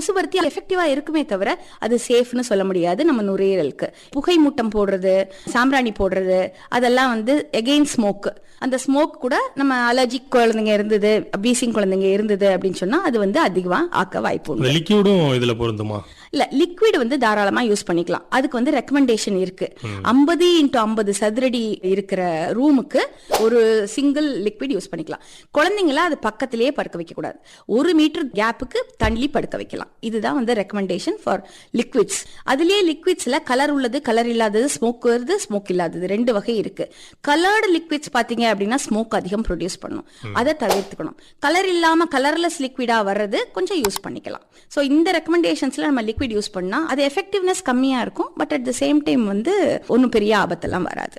கொசுவர்த்தி எஃபெக்டிவா இருக்குமே தவிர அது சேஃப்னு சொல்ல முடியாது. நம்ம நுரையீரலுக்கு. புகை மூட்டம் போடுறது சாம்பிராணி போடுறது அதெல்லாம் வந்து எகெயின் ஸ்மோக் அந்த ஸ்மோக் கூட நம்ம அலர்ஜிக் குழந்தைங்க இருந்தது பீசிங் குழந்தைங்க இருந்தது அப்படின்னு சொன்னா அது வந்து அதிகமா ஆக்க வாய்ப்பு உண்டு. இதுல பொருந்துமா? இல்ல லிக்விட் வந்து தாராளமா யூஸ் பண்ணிக்கலாம். அதுக்கு வந்து ரெக்கமெண்டேஷன் இருக்கு. ஐம்பது இன்டூ ஐம்பது சதுரடி இருக்கிற ரூமுக்கு ஒரு சிங்கிள் லிக்விட் யூஸ் பண்ணிக்கலாம். குழந்தைங்கள அது பக்கத்திலேயே படுக்க வைக்க கூடாது ஒரு மீட்டர் கேப்புக்கு தள்ளி படுக்க வைக்கலாம். இதுதான் வந்து ரெக்கமெண்டேஷன் ஃபார் லிக்விட்ஸ் அதுலயே லிக்விட்ஸ்ல கலர் உள்ளது கலர் இல்லாதது ஸ்மோக் வருது ஸ்மோக் இல்லாதது ரெண்டு வகை இருக்கு. கலர்டு லிக்விட்ஸ் பாத்தீங்க அப்படின்னா ஸ்மோக் அதிகம் ப்ரொடியூஸ் பண்ணும். அதை தவிர்த்துக்கணும். கலர் இல்லாம கலர்லெஸ் லிக்விடா வர்றது கொஞ்சம் யூஸ் பண்ணிக்கலாம். ஸோ இந்த ரெக்கமெண்டேஷன்ஸ்ல நம்ம லிக்விட் யூஸ் பண்ணா அது எஃபெக்டிவ்னஸ் கம்மியா இருக்கும். But at the same time வந்து ஒன்றும் பெரிய ஆபத்தெல்லாம் வராது.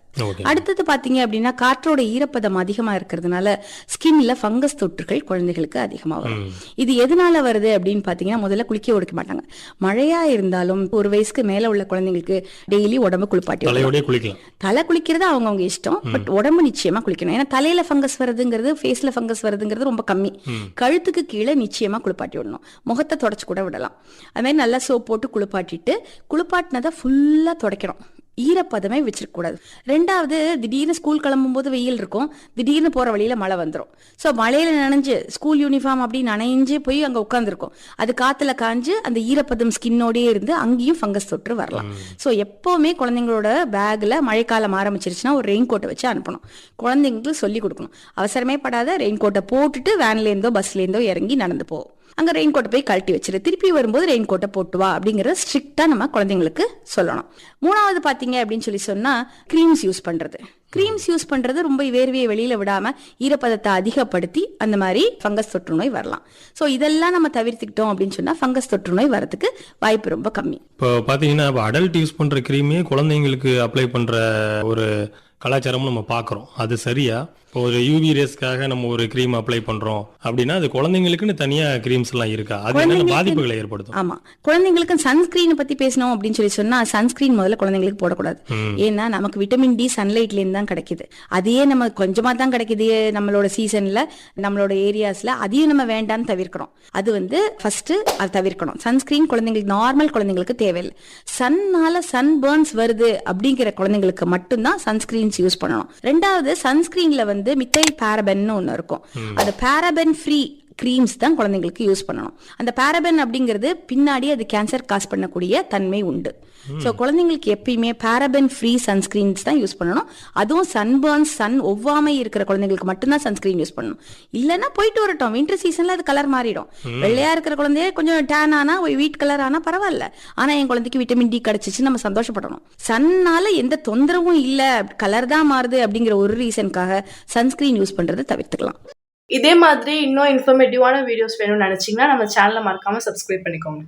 அடுத்தது பாத்தீங்க அப்படின்னா காற்றோட ஈரப்பதம் அதிகமா இருக்கிறதுனால ஸ்கின்ல ஃபங்கஸ் தொற்றுகள் குழந்தைகளுக்கு அதிகமா வரும். இது எதனால வருது அப்படின்னு பாத்தீங்கன்னா முதல்ல குளிக்க ஒடுக்க மாட்டாங்க. மழையா இருந்தாலும் ஒரு வயசுக்கு மேல உள்ள குழந்தைங்களுக்கு டெய்லி உடம்பு குளிப்பாட்டி குளிக்கலாம். தலை குளிக்கிறது அவங்கவங்க இஷ்டம். பட் உடம்பு நிச்சயமா குளிக்கணும். ஏன்னா தலையில ஃபங்கஸ் வருதுங்கிறது ஃபேஸ்ல ஃபங்கஸ் வருதுங்கிறது ரொம்ப கம்மி. கழுத்துக்கு கீழே நிச்சயமா குளிப்பாட்டி விடணும். முகத்தை தொடச்சு கூட விடலாம். அது மாதிரி நல்லா சோப் போட்டு குளிப்பாட்டிட்டு குளிப்பாட்டினதை ஃபுல்லா துடைக்கணும். ஈரப்பதமே வச்சிருக்க கூடாது ரெண்டாவது திடீர்னு ஸ்கூல் கிளம்பும் போது வெயில் இருக்கும். திடீர்னு போற வழியில மழை வந்துடும் ஸோ மழையில நனைஞ்சு ஸ்கூல் யூனிஃபார்ம் அப்படி நனைஞ்சு போய் அங்க உட்காந்துருக்கும் அது காத்துல காஞ்சு அந்த ஈரப்பதம் ஸ்கின்னோடயே இருந்து அங்கேயும் ஃபங்கஸ் தொற்று வரலாம். ஸோ எப்பவுமே குழந்தைங்களோட பேக்ல மழைக்காலம் ஆரம்பிச்சிருச்சுன்னா ஒரு ரெயின் கோட்டை வச்சு அனுப்பணும். குழந்தைங்களுக்கு சொல்லி கொடுக்கணும். அவசரமே படாத ரெயின் கோட்டை போட்டுட்டு வேன்ல இருந்தோ பஸ்ல இருந்தோ இறங்கி நடந்து போ. அங்கே ரெயின் கோட்டை போய் கழட்டி வச்சிரு. திருப்பி வரும்போது ரெயின் கோட்டை போட்டு வா அப்படிங்கறத நம்ம குழந்தைங்களுக்கு சொல்லணும். மூணாவது பார்த்தீங்க அப்படின்னு சொல்லி சொன்னால் க்ரீம்ஸ் யூஸ் பண்ணுறது க்ரீம்ஸ் யூஸ் பண்ணுறது ரொம்ப வேர்வையை வெளியில் விடாம ஈரப்பதத்தை அதிகப்படுத்தி அந்த மாதிரி ஃபங்கஸ் தொற்று நோய் வரலாம். ஸோ இதெல்லாம் நம்ம தவிர்த்துக்கிட்டோம் அப்படின்னு சொன்னால் ஃபங்கஸ் தொற்று நோய் வரதுக்கு வாய்ப்பு ரொம்ப கம்மி. இப்போ பார்த்தீங்கன்னா இப்போ அடல்ட் யூஸ் பண்ணுற க்ரீமே குழந்தைங்களுக்கு அப்ளை பண்ணுற ஒரு கலாச்சாரமும் நம்ம பார்க்குறோம். அது சரியா? இப்போ ஒரு யூவி ரேஸ்க்காக நம்ம ஒரு க்ரீம் அப்ளை பண்றோம். அப்படின்னா அது குழந்தைங்களுக்குன்னு தனியா க்ரீம்ஸ் எல்லாம் இருக்கா? அது என்னென்ன பாதிப்புகளை ஏற்படுத்தும்? ஆமா. குழந்தைங்களுக்கு சன்ஸ்கிரீன் பத்தி பேசணும் அப்படின்னு சொல்லி சொன்னா சன்ஸ்கிரீன் முதல்ல குழந்தைங்களுக்கு போடக்கூடாது. ஏன்னா நமக்கு விட்டமின் டி சன்லைட்ல இருந்து தான் கிடைக்குது. அதையே நம்ம கொஞ்சமா தான் கிடைக்குது நம்மளோட சீசன்ல நம்மளோட ஏரியாஸ்ல அதையும் நம்ம வேண்டாம்னு தவிர்க்கிறோம். அது வந்து ஃபர்ஸ்ட் அது தவிர்க்கணும். சன்ஸ்கிரீன் குழந்தைங்களுக்கு நார்மல் குழந்தைங்களுக்கு தேவையில்லை. சன்னால சன் பேர்ன்ஸ் வருது அப்படிங்கிற குழந்தைங்களுக்கு மட்டும்தான் சன்ஸ்கிரீன்ஸ் யூஸ் பண்ணணும். ரெண்டாவது சன்ஸ்கிரீன்ல வந்து மித்தைல் பாரபென்னு ஒன்று இருக்கும். அது பாரபென் ஃப்ரீ க்ரீம்ஸ் தான் குழந்தைங்களுக்கு யூஸ் பண்ணணும். அந்த பாரபென் அப்படிங்கிறது பின்னாடி அது கேன்சர் காஸ் பண்ணக்கூடிய தன்மை உண்டு. ஸோ குழந்தைங்களுக்கு எப்பயுமே பாரபென் ஃப்ரீ சன்ஸ்கிரீன்ஸ் தான் யூஸ் பண்ணணும். அதுவும் சன்பர்ன் சன் ஒவ்வாமை இருக்கிற குழந்தைங்களுக்கு மட்டும்தான் சன்ஸ்கிரீன் யூஸ் பண்ணணும். இல்லைன்னா போயிட்டு வரட்டும். வின்டர் சீசன்ல அது கலர் மாறிடும். வெள்ளையா இருக்கிற குழந்தைய கொஞ்சம் டேன் ஆனா வீட் கலர் ஆனா பரவாயில்ல. ஆனா என் குழந்தைக்கு விட்டமின் டி கிடைச்சிச்சு நம்ம சந்தோஷப்படணும். சன்னால எந்த தொந்தரவும் இல்ல. கலர் தான் மாறுது அப்படிங்கிற ஒரு ரீசனுக்காக சன்ஸ்கிரீன் யூஸ் பண்றதை தவிர்த்துக்கலாம். இதே மாதிரி இன்னும் இன்ஃபர்மேட்டிவான வீடியோஸ் வேணும்னு நினைச்சீங்கன்னா நம்ம சேனலை மறக்காம சப்ஸ்கிரைப் பண்ணிக்கோங்க.